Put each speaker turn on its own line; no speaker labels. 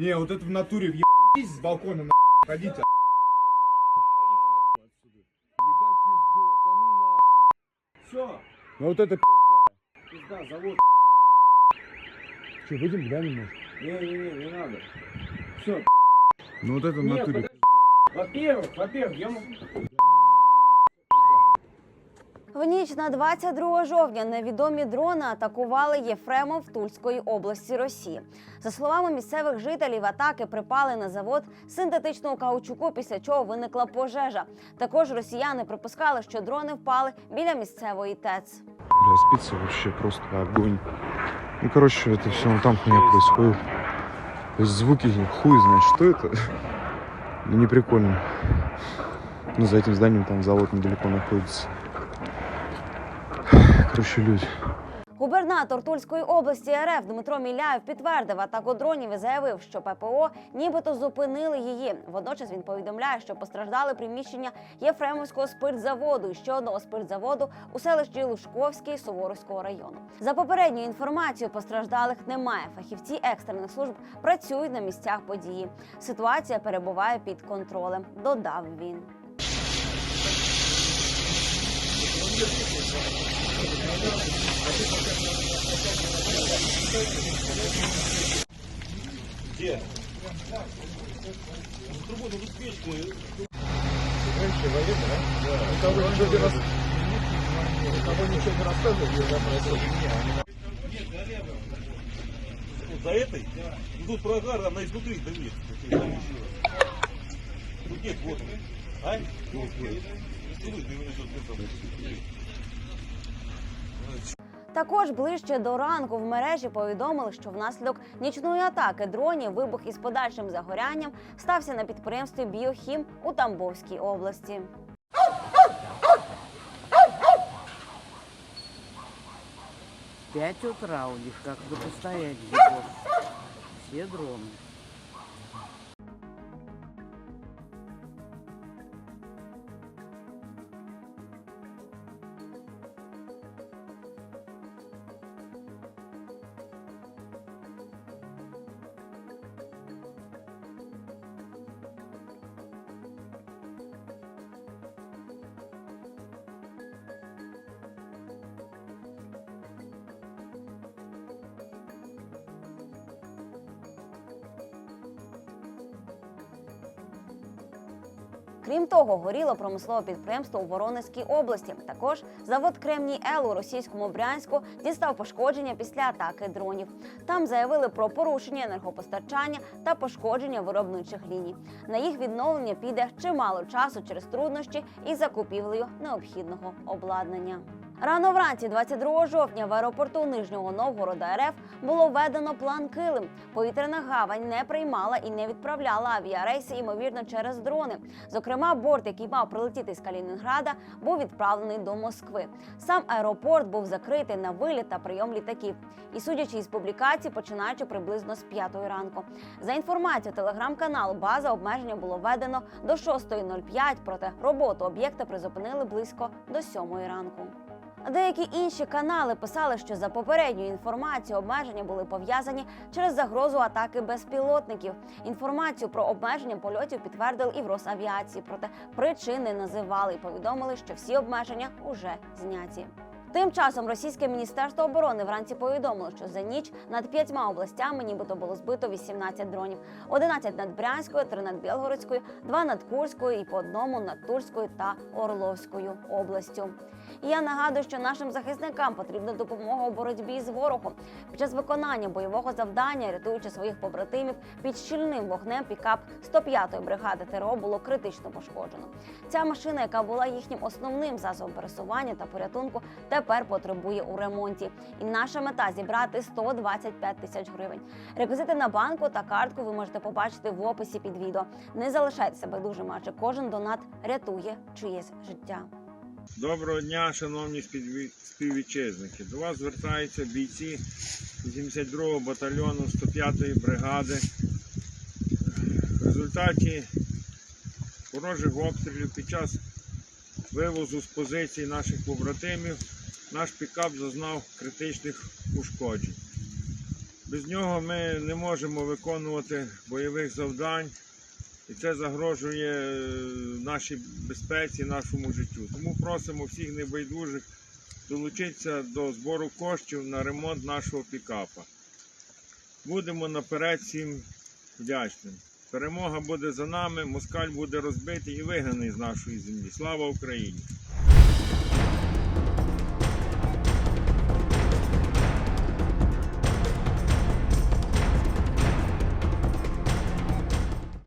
Не, вот это в натуре въебитесь с балкона на ходите.
Ебать пиздос, да ну нахуй.
Все,
Ну вот это пизда.
пизда, завод.
Че, выйдем, глянем, может?
Не-не-не, не надо. Все.
Ну вот это в
Нет,
натуре.
подожди. Во-первых, во-первых, я могу...
В ніч на 22 жовтня невідомі дрони атакували Єфремов Тульської області Росії. За словами місцевих жителів, атаки припали на завод синтетичного каучуку, після чого виникла пожежа. Також росіяни припускали, що дрони впали біля місцевої ТЕЦ.
Бля, спится вообще просто огонь. Ну, короче, это все там хуйня происходит. То есть звуки, хуй знает, что это. Ну, не прикольно. Ну, за этим зданием там завод недалеко находится. Короче, люди.
Губернатор Тульської області РФ Дмитро Міляєв підтвердив атаку дронів і заявив, що ППО нібито зупинили її. Водночас він повідомляє, що постраждали приміщення Єфремовського спиртзаводу і ще одного спиртзаводу у селищі Лужковській Суворовського району. За попередньою інформацією, постраждалих немає. Фахівці екстрених служб працюють на місцях події. Ситуація перебуває під контролем. Додав він.
Где? Трубу на печку.
Раньше военный, да? Да. Никого ничего не рассказывает. Никого ничего не рассказывает, где она Нет, налево.
За этой? Да. Ну тут прогар, она изнутри, да нет. Тут нет, вот. А? Вот, вот. Слышно, его несет.
Також ближче до ранку в мережі повідомили, що внаслідок нічної атаки дронів вибух із подальшим загорянням стався на підприємстві Біохім у Тамбовській області.
5 утра у них стоять зимой. Все дроны.
Крім того, горіло промислове підприємство у Воронезькій області. Також завод Кремній Ел у російському Брянську дістав пошкодження після атаки дронів. Там заявили про порушення енергопостачання та пошкодження виробничих ліній. На їх відновлення піде чимало часу через труднощі із закупівлею необхідного обладнання. Рано вранці, 22 жовтня, в аеропорту Нижнього Новгорода РФ було введено план Килим. Повітряна гавань не приймала і не відправляла авіарейси, ймовірно, через дрони. Зокрема, борт, який мав прилетіти з Калінінграда, був відправлений до Москви. Сам аеропорт був закритий на виліт та прийом літаків. І судячи із публікацій, починаючи приблизно з 5 ранку. За інформацією телеграм-каналу, база обмеження було введено до 6.05, проте роботу об'єкта призупинили близько до 7 ранку. Деякі інші канали писали, що за попередньою інформацією обмеження були пов'язані через загрозу атаки безпілотників. Інформацію про обмеження польотів підтвердили і в Росавіації, проте причин не називали і повідомили, що всі обмеження уже зняті. Тим часом російське міністерство оборони вранці повідомило, що за ніч над п'ятьма областями нібито було збито 18 дронів: 11 над Брянською, 3 над Білгородською, 2 над Курською і по одному над Тульською та Орловською областю. І я нагадую, що нашим захисникам потрібна допомога у боротьбі з ворогом. Під час виконання бойового завдання, рятуючи своїх побратимів під щільним вогнем, пікап 105-ї бригади ТРО було критично пошкоджено. Ця машина, яка була їхнім основним засобом пересування та порятунку, тепер потребує у ремонті. І наша мета зібрати 125 тисяч гривень. Реквізити на банку та картку ви можете побачити в описі під відео. Не залишайтеся байдужими, адже кожен донат рятує чиєсь життя.
Доброго дня, шановні співвітчизники. До вас звертаються бійці 82-го батальйону 105-ї бригади. В результаті ворожих обстрілів під час вивозу з позицій наших побратимів наш пікап зазнав критичних ушкоджень. Без нього ми не можемо виконувати бойових завдань, і це загрожує е, нашій безпеці, нашому життю. Тому просимо всіх небайдужих долучитися до збору коштів на ремонт нашого пікапа. Будемо наперед всім вдячним. Перемога буде за нами, москаль буде розбитий і вигнаний з нашої землі. Слава Україні!